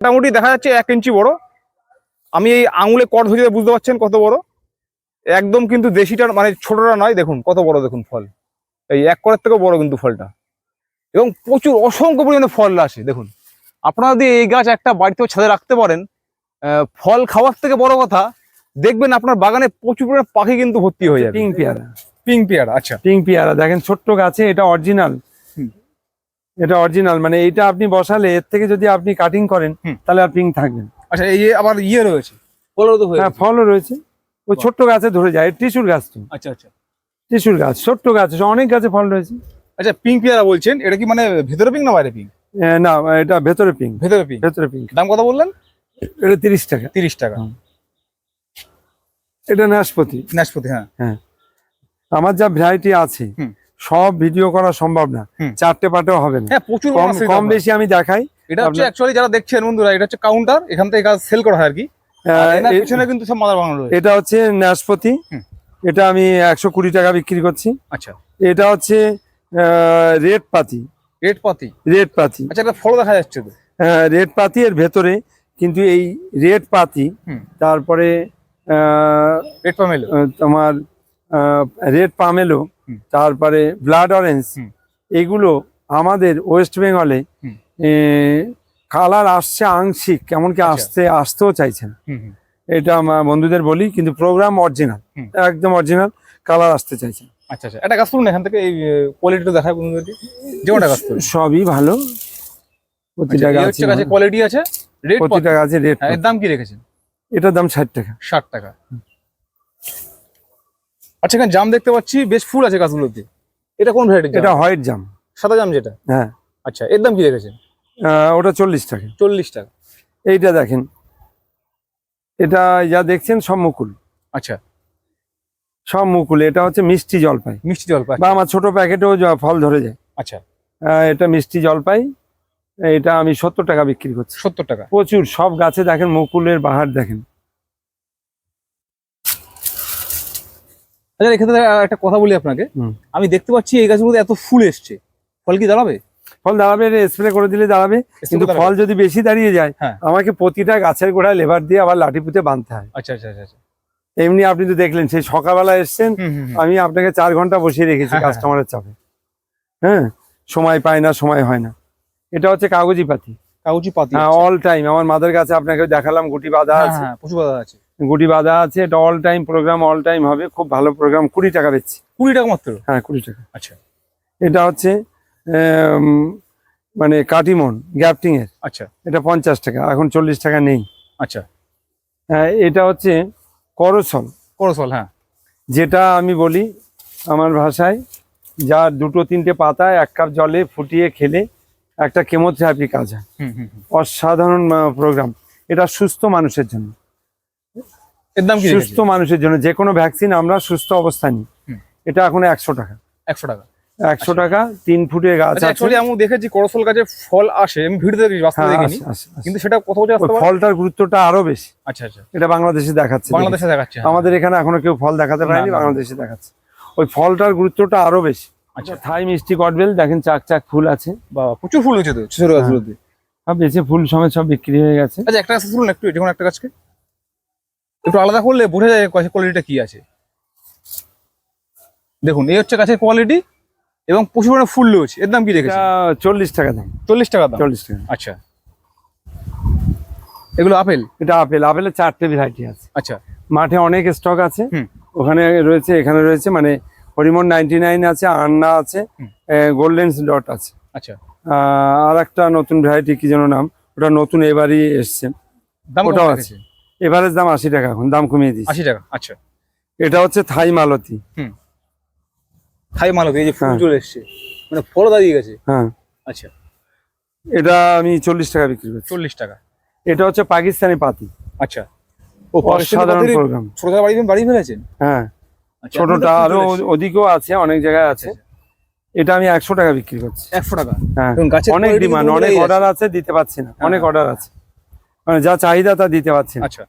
মোটামুটি দেখা যাচ্ছে এক ইঞ্চি বড়। আমি এই আঙুলে কট ধরে বুঝতে পারছেন কত বড়? একদম কিন্তু দেশিটা মানে ছোটটা নয় দেখুন কত বড় দেখুন ফল। এই এক করার থেকেও বড় কিন্তু ফলটা। এবং প্রচুর অসংখ্য পরিমাণে ফল আসে দেখুন। আপনারা যদি এই গাছ একটা বাড়িতেও ছাদে রাখতে পারেন আহ, ফল খাওয়ার থেকে বড় কথা দেখবেন আপনার বাগানে প্রচুর পরিমাণে পাখি কিন্তু ভর্তি হয়ে যাবে। পিঙ্ক পেয়ারা। পিঙ্ক পেয়ারা আচ্ছা। পিঙ্ক পেয়ারা দেখেন ছোট্ট গাছে এটা অরিজিনাল। এটা অরিজিনাল মানে এটা আপনি বসালে এর থেকে যদি আপনি কাটিং করেন তাহলে আর পিঙ্ক থাকবেন আচ্ছা এই আবার ইয়ে রয়েছে ফলও তো হয়ে হ্যাঁ ফলও রয়েছে। ওই। ছোট্ট গাছে ধরে যায় টিসুর গাছ তো। আচ্ছা আচ্ছা। টিসুর গাছ ছোট্ট গাছ অনেক গাছে ফল রয়েছে। আচ্ছা পিঙ্ক পেয়ারা বলছেন এটা কি মানে ভেতরে পিঙ্ক না বাইরে পিঙ্ক এ, না এটা ভেতরে পিঙ্ক ভেতরে পিং ভেতরে পিঙ্ক দাম কত বললেন? এটা তিরিশ টাকা। তিরিশ টাকা। এটা নাশপাতি। নাশপাতি হ্যাঁ। হ্যাঁ। আমার যা ভ্যারাইটি আছে। সব ভিডিও করা সম্ভব না। চারটে পাটেও হবে না। হ্যাঁ প্রচুর কম। বেশি আমি দেখাই। এটা হচ্ছে অ্যাকচুয়ালি যারা দেখছেন বন্ধুরা এটা হচ্ছে কাউন্টার এখান থেকে কাজ সেল করা হয় আর কি। পিছনে কিন্তু সব মাদার বানানো রয়েছে। এটা হচ্ছে নাশপাতি। এটা আমি একশো কুড়ি টাকা বিক্রি করছি। আচ্ছা। এটা হচ্ছে রেড পাতি। রেড পাতি? রেড পাতি। আচ্ছা এটা ফলও দেখা যাচ্ছে তো। রেড পাতি এর ভেতরে কিন্তু এই রেড পাতি তারপরে রেড পামেলো। আহ, তোমার রেড পামেলো তারপরে ব্লাড অরেঞ্জ এগুলো আমাদের ওয়েস্ট বেঙ্গলে কালার আসছে আংশিক এমনকি আচ্ছা। আসতে আসতেও চাইছে না হুম হুম। এটা আমার বন্ধুদের বলি কিন্তু প্রোগ্রাম অরিজিনাল একদম অরিজিনাল কালার আসতে চাইছে। না। আচ্ছা আচ্ছা। একটা গাছ তুলুন এখান থেকে এই কোয়ালিটিটা দেখায় বন্ধুদেরকে। যেমনটা গাছ তুলুন সবই ভালো। প্রতিটা আচ্ছা, গাছে কোয়ালিটি আছে প্রতিটা গাছে রেট দাম কি রেখেছেন? এটার দাম ষাট টাকা। ষাট টাকা। আচ্ছা এখানে জাম দেখতে পাচ্ছি বেশ ফুল আছে গাছগুলোতে। এটা কোন ভ্যারাইটি এটা হোয়াইট জাম। সাদা জাম যেটা? হ্যাঁ। আচ্ছা এর দাম কি রেখেছেন ওটা চল্লিশ টাকা। চল্লিশ টাকা। এইটা দেখেন। এটা যা দেখছেন সব মুকুল। আচ্ছা। সব মুকুল। এটা হচ্ছে মিষ্টি জলপাই। মিষ্টি জল বা আমার ছোট প্যাকেটেও ফল ধরে যায়। আচ্ছা। এটা মিষ্টি জলপাই। এটা আমি সত্তর টাকা বিক্রি করছি। সত্তর টাকা। প্রচুর। সব গাছে দেখেন মুকুলের বাহার দেখেন। আচ্ছা এক্ষেত্রে একটা কথা বলি আপনাকে। আমি দেখতে পাচ্ছি এই গাছগুলোতে এত ফুল এসছে। ফল কি দাঁড়াবে? ফল দাঁড়াবে স্প্রে করে দিলে দাঁড়াবে। কিন্তু ফল যদি বেশি দাঁড়িয়ে যায় হ্যাঁ। আমাকে প্রতিটা গাছের গোড়ায় লেবার দিয়ে আবার লাঠি পুঁতে বাঁধতে হয়। আচ্ছা আচ্ছা আচ্ছা আচ্ছা। এমনি আপনি তো দেখলেন সেই সকালবেলা এসছেন। আমি আপনাকে চার ঘণ্টা বসিয়ে রেখেছি হ্যাঁ, হ্যাঁ। কাস্টমারের চাপে। হ্যাঁ সময় পায় না সময় হয় না। এটা হচ্ছে কাগজি পাতি। কাগজি পাতি হ্যাঁ অল টাইম আমার মাদের কাছে আপনাকে দেখালাম গুটি বাঁধা হ্যাঁ, আছে। হ্যাঁ, প্রচুর পাতা আছে। গুটি বাঁধা আছে এটা all time program all time হবে খুব ভালো প্রোগ্রাম কুড়ি টাকা বেচছি কুড়ি টাকা মাত্র? হ্যাঁ কুড়ি টাকা। আচ্ছা। এটা হচ্ছে মানে কাটিমন গ্যাপটিং এর। আচ্ছা। এটা পঞ্চাশ টাকা এখন চল্লিশ টাকা নেই। আচ্ছা। হ্যাঁ, এটা হচ্ছে করসল। করসল হ্যাঁ। যেটা আমি বলি আমার ভাষায় যা দুটো তিনটে পাতা এক কাপ জলে ফুটিয়ে খেলে একটা কেমোথেরাপি কাজ হয়। অসাধারণ প্রোগ্রাম এটা সুস্থ মানুষের জন্য। এর দাম কি সুস্থ মানুষের জন্য যে কোনো ভ্যাকসিন আমরা সুস্থ অবস্থায় নিই। এটা এখন একশো টাকা। একশো টাকা। একশো টাকা তিন ফুটের গাছ আচ্ছা আছে। অ্যাকচুয়ালি আমি দেখেছি করসল গাছে ফল আসে আমি ভিড় দেখি বাস্তবে হ্যাঁ, দেখিনি। কিন্তু সেটা কত বছর ফলটার গুরুত্বটা আরও বেশি। আচ্ছা আচ্ছা। এটা বাংলাদেশে দেখাচ্ছে। বাংলাদেশে দেখাচ্ছে হ্যাঁ। আমাদের এখানে এখনও কেউ ফল দেখাতে পারেনি। বাংলাদেশে দেখাচ্ছে। ওই ফলটার গুরুত্বটা আরও বেশি। আচ্ছা। থাই মিষ্টি কটবেল দেখেন চাক চাক ফুল আছে। বাবা প্রচুর ফুল হয়েছে তো ছোট ছোট গাছগুলোতে? আর বেশি ফুল সমেত সব বিক্রি হয়ে গেছে। আচ্ছা একটা গাছ তুলুন একটু যে কোনো একটা গাছকে। একটু আলাদা করলে বোঝা যায় গাছের কোয়ালিটিটা কি আছে। দেখুন এই হচ্ছে গাছের কোয়ালিটি এবং প্রচুর পরিমাণে ফুল রয়েছে। এর দাম কি রেখেছে এটা চল্লিশ টাকা দাম। চল্লিশ টাকা দাম? চল্লিশ টাকা। আচ্ছা। এগুলো আপেল? এটা আপেল। আপেলের চারটে ভ্যারাইটি আছে। আচ্ছা। মাঠে অনেক স্টক আছে। ওখানে রয়েছে এখানে রয়েছে মানে হরিমন নাইনটি নাইন আছে আন্না আছে। গোল্ডেন ডট আছে। আচ্ছা। আর একটা নতুন ভ্যারাইটি কি যেন নাম? ওটা নতুন এবারই এসছে। দাম ওটাও কত আছে। এবারের দাম আশি টাকা এখন দাম কমিয়ে দিয়েছি। আশি টাকা আচ্ছা। এটা হচ্ছে থাই মালতি। খাই মালতি এই যে ফুল হ্যাঁ। চলে এসছে। মানে ফল দাঁড়িয়ে গেছে? হ্যাঁ। আচ্ছা। এটা আমি চল্লিশ টাকা বিক্রি করছি। চল্লিশ টাকা। এটা হচ্ছে পাকিস্তানি পাতি। আচ্ছা। ও অসাধারণ প্রোগ্রাম ছোট বাড়ি বাড়ি ফেলেছেন? হ্যাঁ। আচ্ছা, ছোটটা আরও। অধিকও আছে অনেক জায়গায় আছে। এটা আমি একশো টাকা বিক্রি করছি। একশো টাকা? হ্যাঁ। অনেক ডিমান্ড অনেক অর্ডার আছে। দিতে পারছি না। হ্যাঁ, অনেক হ্যাঁ। অর্ডার আছে। মানে যা চাহিদা তা দিতে পারছি আচ্ছা।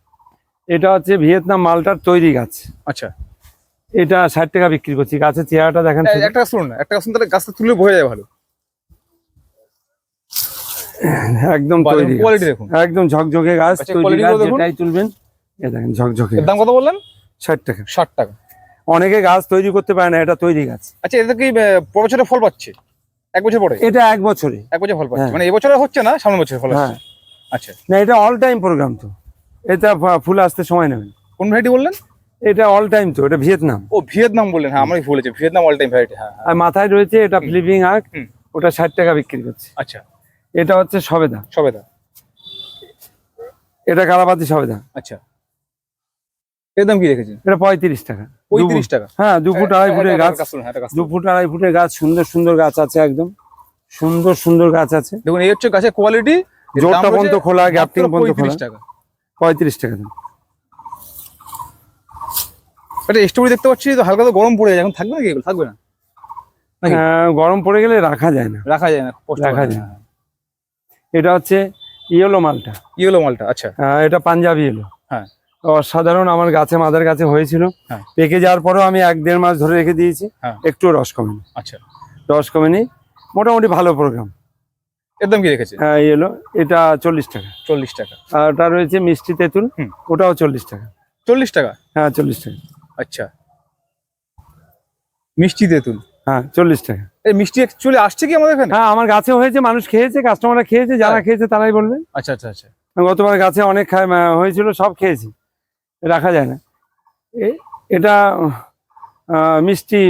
এটা হচ্ছে ভিয়েতনাম মালটার তৈরি গাছ। আচ্ছা। এটা ষাট টাকা বিক্রি করছি। গাছের চেহারাটা দেখেন একটা গাছ তুলুন না একটা তুলুন, তাহলে গাছটা তুলে বোঝা যায় ভালো। একদম তৈরি দেখুন, দেখুন। একদম ঝকঝকে গাছ আচ্ছা, তৈরি গাছ যেটাই তুলবেন এ দেখেন ঝকঝকে দাম কত বললেন? ষাট টাকা। ষাট টাকা। অনেকে গাছ তৈরি করতে পারে না এটা তৈরি গাছ। আচ্ছা এটা কি বছরে ফল পাচ্ছে? এক বছর পরে? এটা এক বছরে। এক বছর ফল পাচ্ছে। হ্যাঁ। মানে এবছরে হচ্ছে না সামনের বছর ফল হ্যাঁ। হচ্ছে আচ্ছা। না এটা অল টাইম প্রোগ্রাম তো। এটা ফুল আসতে সময় নেবে। কোন ভ্যারাইটি বললেন? এটা অল টাইম তো এটা ভিয়েতনাম। ও ভিয়েতনাম বললেন হ্যাঁ আমি বলেছি ভিয়েতনাম অল টাইম ভ্যারাইটি হ্যাঁ হ্যাঁ। আর মাথায় রয়েছে এটা ফ্লিপিং আর্ক ওটা ষাট টাকা বিক্রি করছে। আচ্ছা। এটা হচ্ছে সবেদা। সবেদা। এটা কালাপাতি সবেদা। আচ্ছা। এর দাম কি রেখেছেন? এটা পঁয়ত্রিশ টাকা। পঁয়ত্রিশ টাকা। হ্যাঁ দু ফুট আড়াই ফুটের গাছ। হ্যাঁ, দু ফুট আড়াই ফুটের গাছ সুন্দর সুন্দর গাছ আছে একদম। সুন্দর সুন্দর গাছ আছে। দেখুন এই হচ্ছে গাছের কোয়ালিটি জোরটা পর্যন্ত খোলা গ্যাপটিং পর্যন্ত খোলা। টাকা। পঁয়ত্রিশ টাকা। দাম এটা স্টোরি দেখতে পাচ্ছি তো হালকা তো গরম পড়ে যায়। এখন থাকবে নাকি? এগুলো থাকবে না? নাকি? গরম পড়ে গেলে রাখা যায় না। রাখা যায় না রাখা যায় না। না। এটা হচ্ছে ইয়েলো মালটা। ইয়েলো মালটা আচ্ছা। আহ, এটা পাঞ্জাবি এলো হ্যাঁ। অসাধারণ আমার গাছে মাদার গাছে হয়েছিল। হ্যাঁ। পেকে যাওয়ার পরেও আমি এক দেড় মাস ধরে রেখে দিয়েছি। হ্যাঁ। একটু রস কমেনি। আচ্ছা। রস কমেনি। মোটামুটি ভালো প্রোগ্রাম এর দাম কি রেখেছে হ্যাঁ এলো এটা চল্লিশ টাকা। চল্লিশ টাকা। আর ওটা রয়েছে মিষ্টি তেঁতুল। ওটাও চল্লিশ টাকা। চল্লিশ টাকা? হ্যাঁ চল্লিশ টাকা। আচ্ছা। মিষ্টি তেঁতুল? হ্যাঁ চল্লিশ টাকা। এই মিষ্টি অ্যাকচুয়ালি আসছে কি আমাদের এখানে? হ্যাঁ আমার গাছে হয়েছে মানুষ খেয়েছে কাস্টমাররা খেয়েছে যারা হ্যাঁ। খেয়েছে তারাই বলবে। আচ্ছা আচ্ছা আচ্ছা। গতবার গাছে অনেক হয়েছিল সব খেয়েছি। রাখা যায় না। এটা মিষ্টি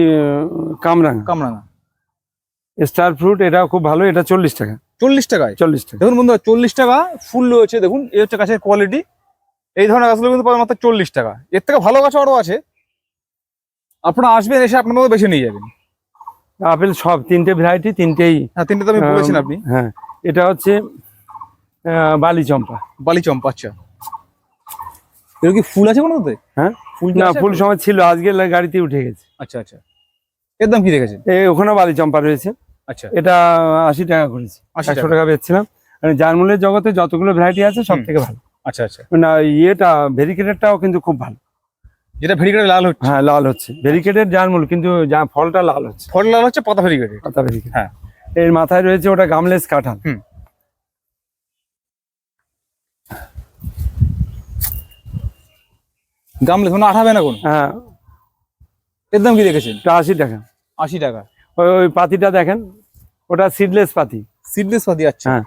কামরাঙা। কামরাঙা। স্টার ফ্রুট এটাও খুব ভালো এটা চল্লিশ টাকা। চল্লিশ টাকায়? চল্লিশ টাকা। দেখুন বন্ধুরা চল্লিশ টাকা ফুল রয়েছে দেখুন এই হচ্ছে গাছের কোয়ালিটি এই ধরনের গাছগুলো কিন্তু পাবেন মাত্র চল্লিশ টাকা। এর থেকে ভালো গাছ আরও আছে। আপনারা আসবেন এসে আপনার মতো বেছে নিয়ে যাবেন। আপেল সব তিনটে ভ্যারাইটি তিনটেই হ্যাঁ তিনটে তো আমি বলেছেন আপনি। হ্যাঁ এটা হচ্ছে বালি চম্পা বালি চম্পা আচ্ছা। এর কি ফুল আছে কোনোতে হ্যাঁ? ফুল না ফুল সময় ছিল আজকে গাড়িতে উঠে গেছে। আচ্ছা আচ্ছা। এর দাম কি রেখেছেন? এ ওখানেও বালি চম্পা রয়েছে। আচ্ছা। এটা আশি টাকা করেছি। 80 একশো টাকা। বেচছিলাম। আর জার্মুলের জগতে যতগুলো ভ্যারাইটি আছে সব থেকে ভালো। আচ্ছা আচ্ছা। না ইয়েটা ভেরিকেটেডটাও কিন্তু খুব ভালো। যেটা ভেরিকেটে লাল হচ্ছে। হ্যাঁ লাল হচ্ছে। ভেরিকেটেড জার্মুল কিন্তু যা ফলটা লাল হচ্ছে। ফল লাল হচ্ছে পাতা ভেরিকেটে পাতা ভেরিকেট হ্যাঁ। এর মাথায় রয়েছে ওটা গামলেস কাঁঠাল। গামলে কোনো আঠাবে না কোন? হ্যাঁ। এর দাম কি রেখেছেন আশি টাকা। আশি টাকা। ওই ওই পাতিটা দেখেন। ওটা সিডলেস পাতি। সিডলেস পাতি আচ্ছা। হ্যাঁ।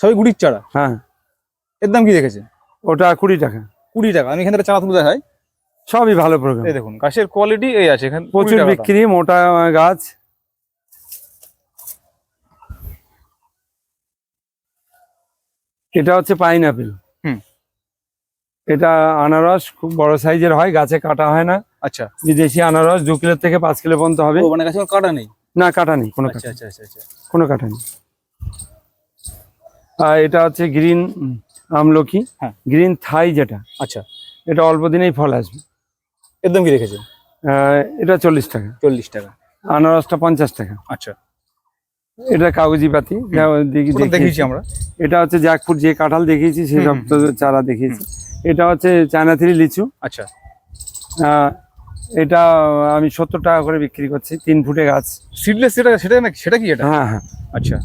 সবই গুড়ির চারা? হ্যাঁ। এর দাম কি রেখেছেন ওটা কুড়ি টাকা। কুড়ি টাকা। আমি এখান থেকে চারা তুলে দেখাই সবই ভালো প্রোগ্রাম এই দেখুন গাছের কোয়ালিটি এই আছে এখানে প্রচুর বিক্রি মোটা গাছ। এটা হচ্ছে পাইন আপেল হুম। এটা আনারস খুব বড় সাইজের হয় গাছে কাটা হয় না। আচ্ছা। বিদেশি আনারস দু কিলো থেকে পাঁচ কিলো পর্যন্ত হবে। মানে গাছে কাটা নেই? না কাটা নেই কোনো আচ্ছা কাটা আচ্ছা আচ্ছা কোনো কাটা নেই আর এটা হচ্ছে গ্রিন আমলকি হ্যাঁ। গ্রিন থাই যেটা আচ্ছা। এটা অল্প দিনেই ফল আসবে। একদম দাম কি রেখেছেন? আহ, এটা চল্লিশ টাকা। চল্লিশ টাকা। আনারসটা পঞ্চাশ টাকা। আচ্ছা। এটা কাগজি পাতি যা দেখিয়েছি। আমরা। এটা হচ্ছে জ্যাকফুট যে কাঁঠাল দেখিয়েছি সেই সব চারা দেখিয়েছি। এটা হচ্ছে চায়না থ্রি লিচু। আচ্ছা। এটা আমি সত্তর টাকা করে বিক্রি করছি তিন ফুটে গাছ। সিডলেস সেটা সেটা নাকি সেটা কি এটা? হ্যাঁ হ্যাঁ। আচ্ছা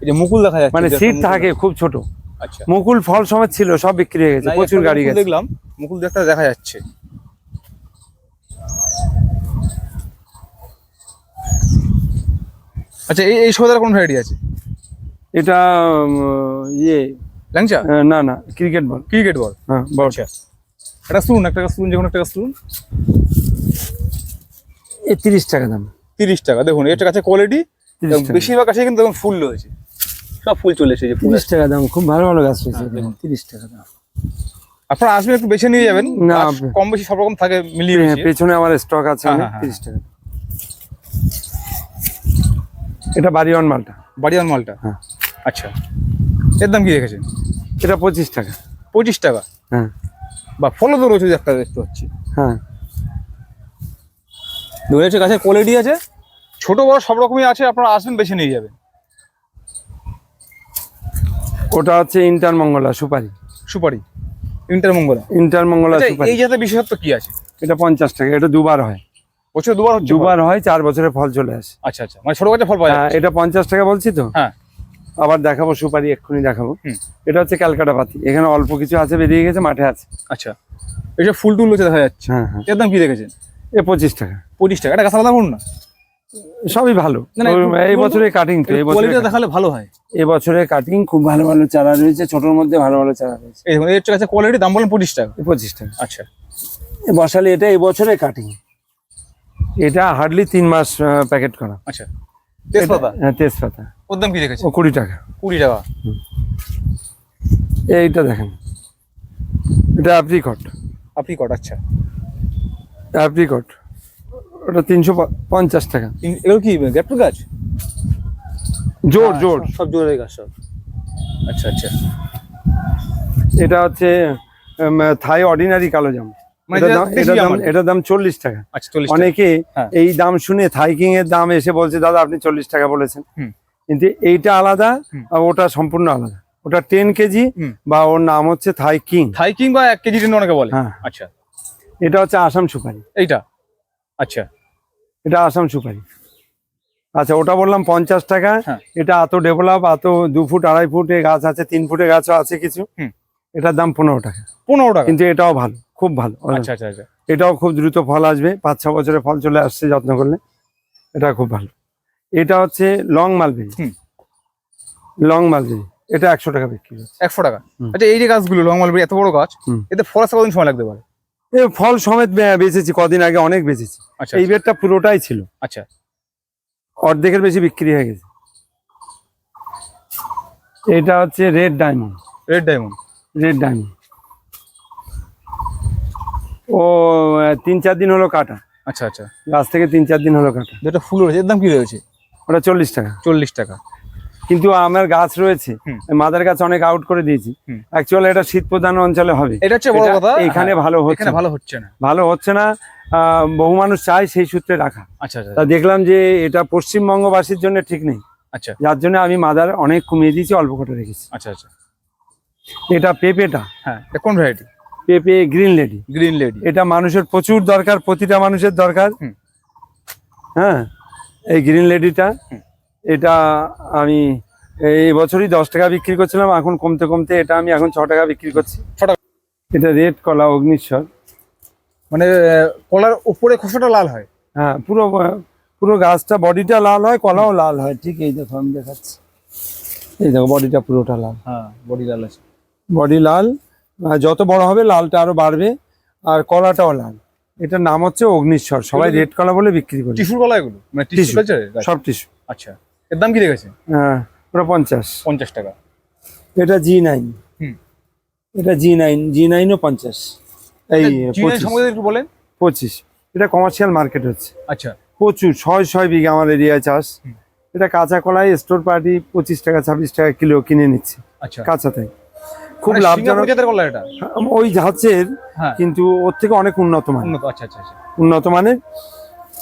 এই যে মুকুল দেখা যাচ্ছে মানে মুকুল- থাকে খুব ছোট। আচ্ছা। মুকুল ফল সমেত ছিল সব বিক্রি হয়ে গেছে প্রচুর গাড়ি গেছে। দেখলাম মুকুল দেখতে দেখা যাচ্ছে। আচ্ছা এই এই সৌদার কোন ভ্যারাইটি আছে? এটা ইয়ে ল্যাংচা? না না ক্রিকেট বল। Cricket ball. হ্যাঁ বল। আচ্ছা। একটা স্লুন একটা স্লুন যে কোনো একটা এই তিরিশ টাকা দাম। তিরিশ টাকা। দেখুন এটা কাছে কোয়ালিটি বেশিরভাগ কাছে কিন্তু দেখুন ফুল রয়েছে। সব ফুল চলে এসেছে তিরিশ টাকা দাম খুব ভালো ভালো গাছ রয়েছে। হ্যাঁ, দেখুন। তিরিশ টাকা দাম। আপনারা আসবেন একটু বেছে নিয়ে যাবেন। না, কম বেশি সব রকম থাকে মিলিয়ে হ্যাঁ, পেছনে আমার স্টক আছে হ্যাঁ। তিরিশ টাকা। এটা বাড়িওয়ান মালটা। বাড়িয়ান মালটা? হ্যাঁ। আচ্ছা। এর দাম কি রেখেছেন? এটা পঁচিশ টাকা। পঁচিশ টাকা? হ্যাঁ। বা ফলও তো রয়েছে একটা দেখতে পাচ্ছি। হ্যাঁ। দেখুন হচ্ছে গাছের কোয়ালিটি আছে। ছোট বড় সব রকমই আছে আপনারা আসবেন বেছে নিয়ে যাবেন। ওটা হচ্ছে ইন্টার মঙ্গলা সুপারি। সুপারি। ইন্টার মঙ্গলা। ইন্টার মঙ্গলা আচ্ছা, সুপারি। এই জাতের বিশেষত্ব কি আছে? এটা পঞ্চাশ টাকা এটা দুবার হয়। বছরে দুবার হচ্ছে? দুবার হয় চার বছরে ফল চলে আসে। আচ্ছা আচ্ছা মানে ছোট গাছে ফল পাওয়া হ্যাঁ, যায় এটা পঞ্চাশ টাকা বলছি তো? হ্যাঁ। আবার দেখাবো সুপারি এক্ষুনি দেখাবো। এটা হচ্ছে ক্যালকাটা পাতি। এখানে অল্প কিছু আছে বেরিয়ে গেছে মাঠে আছে। আচ্ছা। এইসব ফুল টুল হচ্ছে দেখা যাচ্ছে। হ্যাঁ হ্যাঁ। একদম দাম কি রেখেছেন এ পঁচিশ টাকা। পঁচিশ টাকা। এটা গাছ আলাদা না সবই ভালো এই? বছরের কাটিং তো এই দেখালে ভালো হয়। এই কাটিং খুব ভালো ভালো চারা রয়েছে ছোটর মধ্যে ভালো ভালো চারা রয়েছে। এই এর হচ্ছে কোয়ালিটি দাম বলেন পঁচিশ টাকা। পঁচিশ টাকা। আচ্ছা। এ বসালে এটা এই বছরের কাটিং এটা হার্ডলি তিন মাস প্যাকেট করা। আচ্ছা। তেজপাতা? হ্যাঁ, তেজপাতা। ওর দাম কি রেখেছে? ও কুড়ি টাকা। কুড়ি টাকা। এইটা দেখেন। এটা অ্যাপ্রিকট আপনি কট আচ্ছা। অ্যাপ্রিকট ওটা তিনশো পঞ্চাশ টাকা। এগুলো কি গ্যাপটু গাছ? জোর হ্যাঁ, জোর। সব- জোরের গাছ সব। আচ্ছা আচ্ছা। এটা হচ্ছে থাই অর্ডিনারি কালো জাম। মানে এটার দাম- চল্লিশ টাকা। আচ্ছা। অনেকে হ্যাঁ। এই দাম শুনে থাইকিং এর দাম এসে বলছে দাদা আপনি চল্লিশ টাকা বলেছেন। কিন্তু এইটা আলাদা আর ওটা সম্পূর্ণ আলাদা। ওটা টেন কেজি বা ওর নাম হচ্ছে থাই কিং। থাই কিং বা এক কেজি অনেকে বলে। হ্যাঁ। আচ্ছা। এটা হচ্ছে আসাম সুপারি। এইটা? আচ্ছা। এটা আসাম সুপারি। আচ্ছা ওটা বললাম পঞ্চাশ টাকা। হ্যাঁ। এটা এত ডেভেলপ এত দু ফুট আড়াই ফুটে গাছ আছে তিন ফুটে গাছও আছে কিছু। এটার দাম পনেরো টাকা। পনেরো টাকা? কিন্তু এটাও ভালো খুব ভালো। আচ্ছা আচ্ছা আচ্ছা। এটাও খুব দ্রুত ফল আসবে। পাঁচ ছ বছরে ফল চলে আসছে যত্ন করলে। এটা খুব ভালো। এটা হচ্ছে লং মালবেরি। হুম। Long mulberry. এটা একশো টাকা বিক্রি একশো টাকা। আচ্ছা এই যে গাছগুলো লং মালবেরি এত বড় গাছ এতে ফল আসতে কতদিন সময় লাগতে পারে? ফল সমেত বেচেছি কদিন আগে অনেক বেচেছি। আচ্ছা এই বেডটা পুরোটাই ছিল। আচ্ছা। অর্ধেকের বেশি বিক্রি হয়ে গেছে। এটা হচ্ছে red diamond. Red diamond. Red diamond. ও তিন চার দিন হলো কাটা। আচ্ছা আচ্ছা। গাছ থেকে তিন চার দিন হলো কাটা। যেটা ফুল রয়েছে এর দাম কি রয়েছে? ওটা চল্লিশ টাকা। চল্লিশ টাকা। কিন্তু আমার গাছ রয়েছে। মাদার গাছ অনেক আউট করে দিয়েছি। অ্যাকচুয়ালি এটা শীত প্রধান অঞ্চলে হবে। এটা হচ্ছে বড় কথা। এখানে হ্যাঁ, ভালো হচ্ছে না। ভালো হচ্ছে না। ভালো হচ্ছে না। বহু মানুষ চায় সেই সূত্রে রাখা। আচ্ছা আচ্ছা। তা দেখলাম যে এটা পশ্চিমবঙ্গবাসীর জন্য ঠিক নেই। আচ্ছা। যার জন্য আমি মাদার অনেক কমিয়ে দিয়েছি অল্প করে রেখেছি। আচ্ছা আচ্ছা। এটা পেঁপেটা। হ্যাঁ কোন ভ্যারাইটি পেঁপে গ্রিন লেডি গ্রিন লেডি এটা মানুষের প্রচুর দরকার প্রতিটা মানুষের দরকার। হ্যাঁ এই গ্রিন লেডিটা। এটা আমি এই বছরই দশ টাকা বিক্রি করছিলাম এখন কমতে কমতে এটা আমি এখন ছ টাকা বিক্রি করছি। এটা রেড কলা অগ্নিশ্বর। মানে কলার উপরে খোসাটা লাল হয়? হ্যাঁ পুরো পুরো গাছটা বডিটা লাল হয় কলাও লাল হয়। ঠিক এই দেখো আমি দেখাচ্ছি। এই দেখো বডিটা পুরোটা লাল। হ্যাঁ বডি লাল আছে। বডি লাল। যত বড় হবে লালটা আরও বাড়বে। আর কলাটাও লাল। এটার নাম হচ্ছে অগ্নিশ্বর। সবাই রেড কলা বলে বিক্রি করে। টিস্যুর কলা এগুলো? মানে Tissue। সব টিস্যু। আচ্ছা। এর দাম কি রেখেছে হ্যাঁ ওটা পঞ্চাশ। পঞ্চাশ টাকা। এটা জি নাইন এটা জি নাইন জি নাইনও পঞ্চাশ। এই সম্বন্ধে একটু বলেন। পঁচিশ। এটা কমার্শিয়াল মার্কেট হচ্ছে। আচ্ছা। প্রচুর ছয় ছয় বিঘা আমার এরিয়ায় চাষ। এটা কাঁচা কলাই স্টোর পার্টি পঁচিশ টাকা ছাব্বিশ টাকা কিলো কিনে নিচ্ছে। আচ্ছা। কাঁচা খুব মানে লাভজনক। এটা? ওই জাহাজের হ্যাঁ। কিন্তু ওর থেকে অনেক উন্নত মান উন্নত আচ্ছা আচ্ছা উন্নত মানের।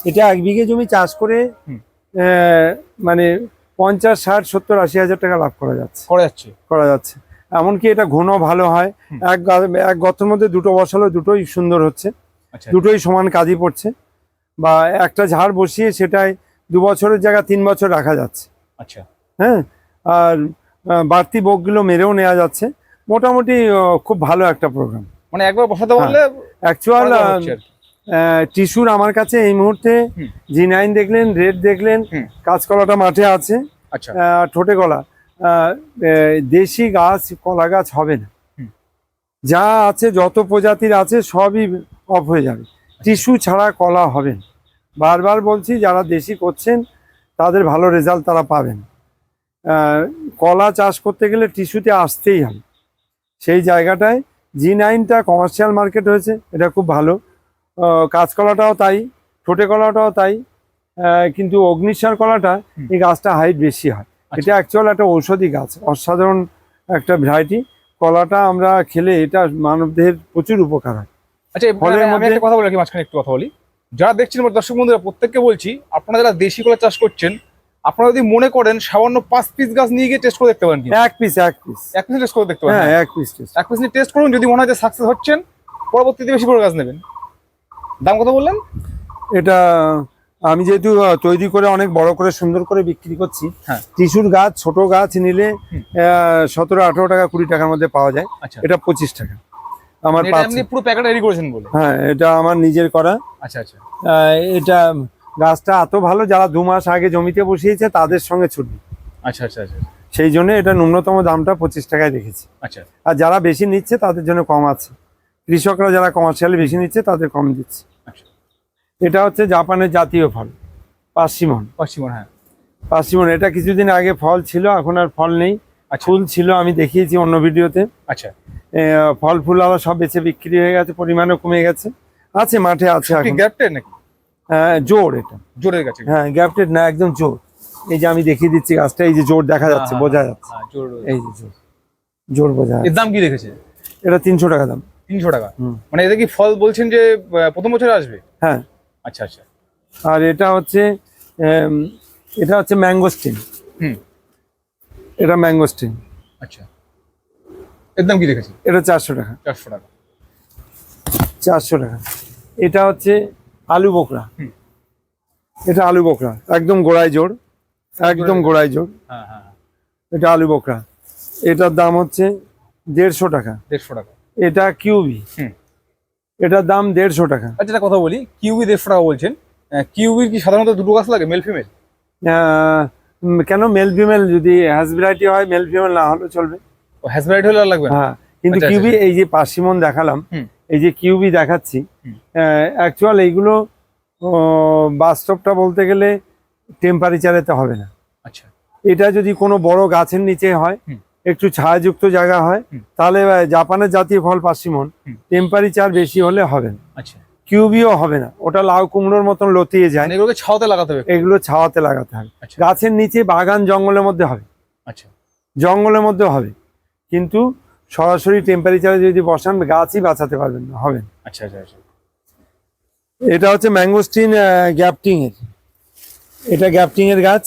এটা এক বিঘে জমি চাষ করে মানে পঞ্চাশ ষাট সত্তর আশি হাজার টাকা লাভ করা যাচ্ছে। করা যাচ্ছে। করা যাচ্ছে। এমনকি এটা ঘন ভালো হয়। এক এক গর্তের মধ্যে দুটো বসালো দুটোই সুন্দর হচ্ছে। আচ্ছা। দুটোই সমান কাজই পড়ছে। বা একটা ঝাড় বসিয়ে সেটাই দু বছরের জায়গা তিন বছর রাখা যাচ্ছে। আচ্ছা। হ্যাঁ? আর বাড়তি বকগুলো মেরেও নেওয়া যাচ্ছে। মোটামুটি খুব ভালো একটা প্রোগ্রাম মানে একবার বসাতে। পারলে অ্যাকচুয়াল টিস্যুর আমার কাছে এই মুহূর্তে। জি নাইন দেখলেন রেড দেখলেন। কাঁচকলাটা মাঠে আছে আচ্ছা। ঠোঁটে কলা দেশি গাছ কলা গাছ হবে না। যা আছে যত প্রজাতির আছে সবই অফ হয়ে যাবে। টিস্যু ছাড়া কলা হবে না। বারবার বলছি যারা দেশি করছেন তাদের ভালো রেজাল্ট তারা পাবেন। কলা চাষ করতে গেলে টিস্যুতে আসতেই হবে। সেই জায়গাটায় জি নাইনটা কমার্শিয়াল মার্কেট হয়েছে এটা খুব ভালো। কাঁচকলাটাও তাই ঠোঁটে কলাটাও তাই কিন্তু অগ্নিশ্বর কলাটা এই গাছটা হাইট বেশি হয়। এটা অ্যাকচুয়াল একটা ঔষধি গাছ অসাধারণ একটা ভ্যারাইটি কলাটা আমরা খেলে এটা মানবদেহের প্রচুর উপকার হয়। আচ্ছা আমি- একটা কথা বলি মাঝখানে একটু কথা বলি। যারা দেখছেন দর্শক বন্ধুরা প্রত্যেককে বলছি আপনারা যারা দেশি কলা চাষ করছেন আপনারা যদি মনে করেন সামান্য পাঁচ পিস গাছ নিয়ে গিয়ে টেস্ট করে দেখতে পারেন এক পিস এক পিস এক পিস টেস্ট করে দেখতে পারেন হ্যাঁ হ্যাঁ। এক পিস এক পিস নিয়ে টেস্ট করুন যদি মনে হয় যে সাকসেস হচ্ছেন পরবর্তীতে বেশি করে গাছ নেবেন। দাম কত বললেন? এটা আমি যেহেতু তৈরি করে অনেক বড় করে সুন্দর করে বিক্রি করছি হ্যাঁ। টিসুর গাছ ছোট গাছ নিলে সতেরো আঠারো টাকা কুড়ি টাকার মধ্যে পাওয়া যায়। আচ্ছা। এটা পঁচিশ টাকা। আমার পুরো প্যাকেট রেডি করেছেন বলে? হ্যাঁ এটা আমার নিজের করা। আচ্ছা আচ্ছা। এটা গাছটা এত ভালো যারা দু মাস আগে জমিতে বসিয়েছে তাদের সঙ্গে ছুটবে। আচ্ছা আচ্ছা আচ্ছা। সেই জন্য এটা ন্যূনতম দামটা পঁচিশ টাকায় রেখেছি। আচ্ছা। আর যারা বেশি নিচ্ছে তাদের জন্য কম আছে। কৃষকরা যারা কমার্শিয়ালি বেশি নিচ্ছে তাদের কম দিচ্ছে। আচ্ছা। এটা হচ্ছে জাপানের জাতীয় ফল পার্সিমন। পশ্চিমবঙ্গ হ্যাঁ। পার্সিমন এটা কিছুদিন আগে ফল ছিল এখন আর ফল নেই। আচ্ছা। ফুল ছিল আমি দেখিয়েছি অন্য ভিডিওতে। আচ্ছা। ফল ফুল আবার সব বেছে বিক্রি হয়ে গেছে পরিমাণও কমে গেছে। আছে মাঠে আছে গ্যাপটেড নাকি? হ্যাঁ, জোর এটা। জোরের কাছে হ্যাঁ গ্যাপটেড না একদম জোর। এই যে আমি দেখিয়ে দিচ্ছি গাছটা এই যে জোর দেখা যাচ্ছে হ্যাঁ, বোঝা যাচ্ছে। হ্যাঁ, জোর এই যে জোর। জোর বোঝা যাচ্ছে। এর দাম কি রেখেছে? এটা তিনশো টাকা দাম। তিনশো টাকা। মানে এটা কি ফল বলছেন যে প্রথম বছরে আসবে? হ্যাঁ। আচ্ছা আচ্ছা। আর এটা হচ্ছে এটা হচ্ছে ম্যাঙ্গোস্টিন হুম। এটা ম্যাঙ্গোস্টিন আচ্ছা। এর দাম কি দেখেছি এটা চারশো টাকা। চারশো টাকা। চারশো টাকা। এটা হচ্ছে আলু বোকরা। এটা আলু বোকরা। একদম গোড়ায় জোর। একদম গোড়ায় জোর। হ্যাঁ হ্যাঁ হ্যাঁ। এটা আলু বোকরা। এটার দাম হচ্ছে দেড়শো টাকা। দেড়শো টাকা। এটা কিউবি এটার দাম দেড়শো টাকা। আচ্ছা কথা বলি কিউবি দেড়শো টাকা বলছেন। কিউবির কি সাধারণত দুটো গাছ লাগে মেল ফিমেল কেন মেল ফিমেল যদি হ্যাজ ভ্যারাইটি হয় মেল ফিমেল না হলেও চলবে। ও হলে লাগবে হ্যাঁ কিন্তু আচ্ছা, কিউবি এই যে পার্সিমন দেখালাম এই যে কিউবি দেখাচ্ছি। অ্যাকচুয়াল এইগুলো বাস্তবটা বলতে গেলে টেম্পারেচারেতে হবে না। আচ্ছা। এটা যদি কোনো বড় গাছের নিচে হয়। একটু ছায়াযুক্ত জায়গা হয় তাহলে জাপানের জাতীয় ফল হুম। টেম্পারেচার বেশি হলে হবে না। আচ্ছা। কিউবিও হবে না। ওটা লাউ কুমড়োর মতন লতিয়ে যায়। মানে এগুলোকে ছাওয়াতে লাগাতে হবে। এগুলো ছাওয়াতে লাগাতে হবে। আচ্ছা। গাছের নিচে বাগান জঙ্গলের মধ্যে হবে। আচ্ছা। জঙ্গলের মধ্যে হবে। কিন্তু সরাসরি টেম্পারেচারে যদি বসান গাছই বাঁচাতে পারবেন না হবে না। আচ্ছা আচ্ছা আচ্ছা। এটা হচ্ছে ম্যাঙ্গোস্টিন গ্যাপটিং এর। এটা গ্যাপটিং এর গাছ।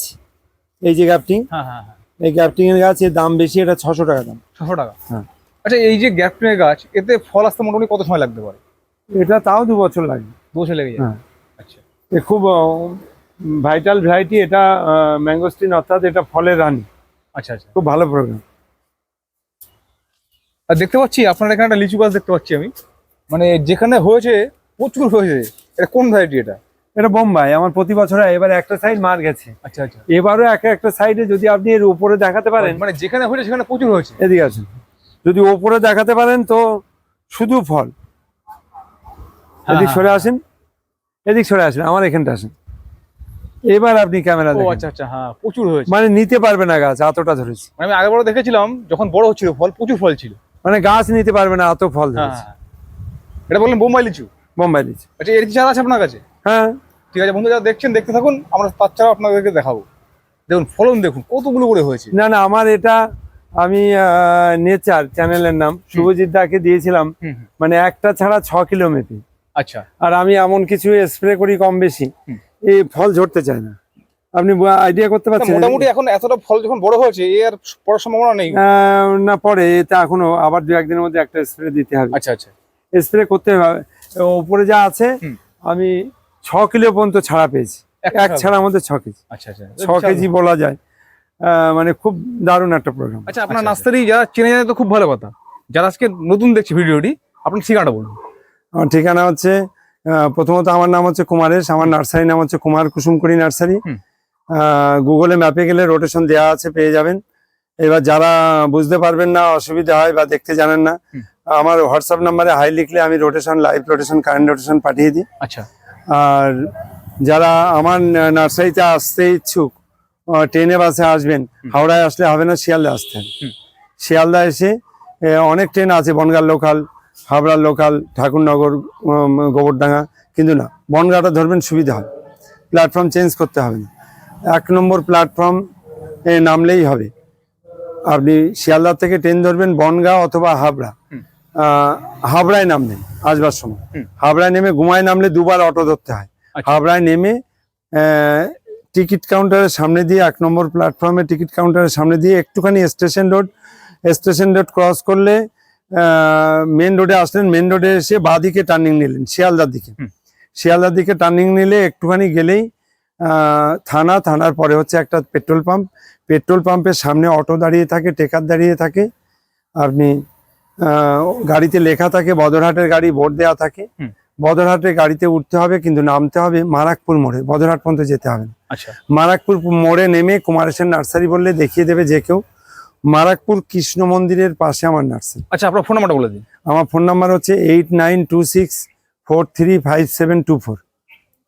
এই যে গ্যাপটিং হ্যাঁ হ্যাঁ হ্যাঁ। এই গ্যাপটিং এর গাছ এর দাম বেশি এটা ছশো টাকা দাম। ছশো টাকা? হ্যাঁ। আচ্ছা এই যে গ্যাপটেনের গাছ এতে ফল আসতে মোটামুটি কত সময় লাগতে পারে? এটা তাও দু বছর লাগবে দু বছর লেগে যায়? হ্যাঁ। আচ্ছা। এ খুব ভাইটাল ভ্যারাইটি এটা ম্যাঙ্গোস্টিন অর্থাৎ এটা ফলের রানী। আচ্ছা আচ্ছা। খুব ভালো প্রোগ্রাম আর দেখতে পাচ্ছি আপনার এখানে একটা লিচু গাছ দেখতে পাচ্ছি আমি। মানে যেখানে হয়েছে প্রচুর হয়েছে। এটা কোন ভ্যারাইটি এটা? এটা বোম্বাই আমার প্রতি বছর এবার একটা সাইড মার গেছে। আচ্ছা আচ্ছা। এবারও একটা একটা সাইডে যদি আপনি এর উপরে দেখাতে পারেন। মানে যেখানে হয়েছে সেখানে প্রচুর হয়েছে। এদিকে আসুন। যদি ওপরে দেখাতে পারেন তো শুধু ফল। হ্যাঁ, এদিক হ্যাঁ। সরে আসেন। এদিক সরে আসেন আমার এখানটা আসেন। এবার আপনি ক্যামেরা দেখেন। আচ্ছা আচ্ছা হ্যাঁ প্রচুর হয়েছে। মানে নিতে পারবে না গাছ এতটা ধরেছে। মানে আমি আগে বড় দেখেছিলাম যখন বড় হচ্ছিল ফল প্রচুর ফল ছিল। মানে গাছ নিতে পারবে না এত ফল হ্যাঁ ধরেছে। এটা বললেন বোম্বাই লিচু? বোম্বাই লিচু। আচ্ছা এর কি চারা আছে আপনার কাছে? হ্যাঁ। ঠিক আছে বন্ধু যারা দেখছেন দেখতে থাকুন আমরা তার ছাড়া আপনাদেরকে দেখাবো। দেখুন ফলন দেখুন কতগুলো করে হয়েছে। না না আমার এটা আমি নেচার চ্যানেলের নাম শুভজিৎ দাকে দিয়েছিলাম। মানে একটা ছাড়া ছ কিলোমিটার। আচ্ছা। আর আমি এমন কিছু স্প্রে করি কম বেশি। এই ফল ঝরতে চায় না। আপনি আইডিয়া করতে পারছেন? মোটামুটি এখন এতটা ফল যখন বড় হয়েছে এর পড়ার সম্ভাবনা নেই। না পরে এটা এখনও আবার দু একদিনের মধ্যে একটা স্প্রে দিতে হবে। আচ্ছা আচ্ছা। স্প্রে করতে হবে। উপরে যা আছে আমি ছ কিলো পর্যন্ত ছাড়া পেয়েছি। এক ছাড়া? আমাদের ছ কেজি। আচ্ছা আচ্ছা। ছ কেজি বলা যায়। মানে খুব দারুণ একটা প্রোগ্রাম আচ্ছা আপনার নার্সারি যারা চেনে জানে তো খুব ভালো কথা। যারা আজকে নতুন দেখছে ভিডিওটি আপনার ঠিকানাটা বলুন। আমার ঠিকানা হচ্ছে প্রথমত আমার নাম হচ্ছে কুমারেশ আমার নার্সারি নাম হচ্ছে কুমার কুসুমকুড়ি নার্সারি। গুগলে ম্যাপে গেলে রোটেশন দেওয়া আছে পেয়ে যাবেন। এবার যারা বুঝতে পারবেন না অসুবিধা হয় বা দেখতে জানেন না আমার হোয়াটসঅ্যাপ নাম্বারে হাই লিখলে আমি rotation live rotation current rotation পাঠিয়ে দিই। আচ্ছা। আর যারা আমার নার্সারিতে আসতে ইচ্ছুক ট্রেনে বাসে আসবেন হাওড়ায় আসলে হবে না শিয়ালদা আসতে হবে। শিয়ালদা এসে অনেক ট্রেন আছে বনগাঁ লোকাল হাবড়ার লোকাল ঠাকুরনগর গোবরডাঙ্গা কিন্তু না বনগাঁটা ধরবেন সুবিধা হয় প্ল্যাটফর্ম চেঞ্জ করতে হবে না। এক নম্বর প্ল্যাটফর্ম এ নামলেই হবে। আপনি শিয়ালদা থেকে ট্রেন ধরবেন বনগাঁ অথবা হাবড়া হাবড়ায় নামবেন আসবার সময়। হাবড়ায় নেমে ঘুমায় নামলে দুবার অটো ধরতে হয়। আচ্ছা। হাবড়ায় নেমে টিকিট কাউন্টারের সামনে দিয়ে এক নম্বর প্ল্যাটফর্মে টিকিট কাউন্টারের সামনে দিয়ে একটুখানি station road station road cross করলে মেন রোডে আসলেন মেন রোডে এসে বাঁ দিকে টার্নিং নিলেন শিয়ালদার দিকে। শিয়ালদার দিকে টার্নিং নিলে একটুখানি গেলেই থানা থানার পরে হচ্ছে একটা পেট্রোল পাম্প। পেট্রোল পাম্পের সামনে অটো দাঁড়িয়ে থাকে টেকার দাঁড়িয়ে থাকে। আপনি গাড়িতে লেখা থাকে বদরহাটের গাড়ি ভোট দেওয়া থাকে। বদরহাটের গাড়িতে উঠতে হবে কিন্তু নামতে হবে মারাকপুর মোড়ে। বদরহাট পর্যন্ত যেতে হবে। আচ্ছা। মারাকপুর মোড়ে নেমে কুমারেশ্বর নার্সারি বললে দেখিয়ে দেবে যে কেউ মারাকপুর কৃষ্ণ মন্দিরের পাশে আমার নার্সারি। আচ্ছা আপনার ফোন নাম্বারটা বলে দিন। আমার ফোন নাম্বার হচ্ছে eight nine two six four three five seven two four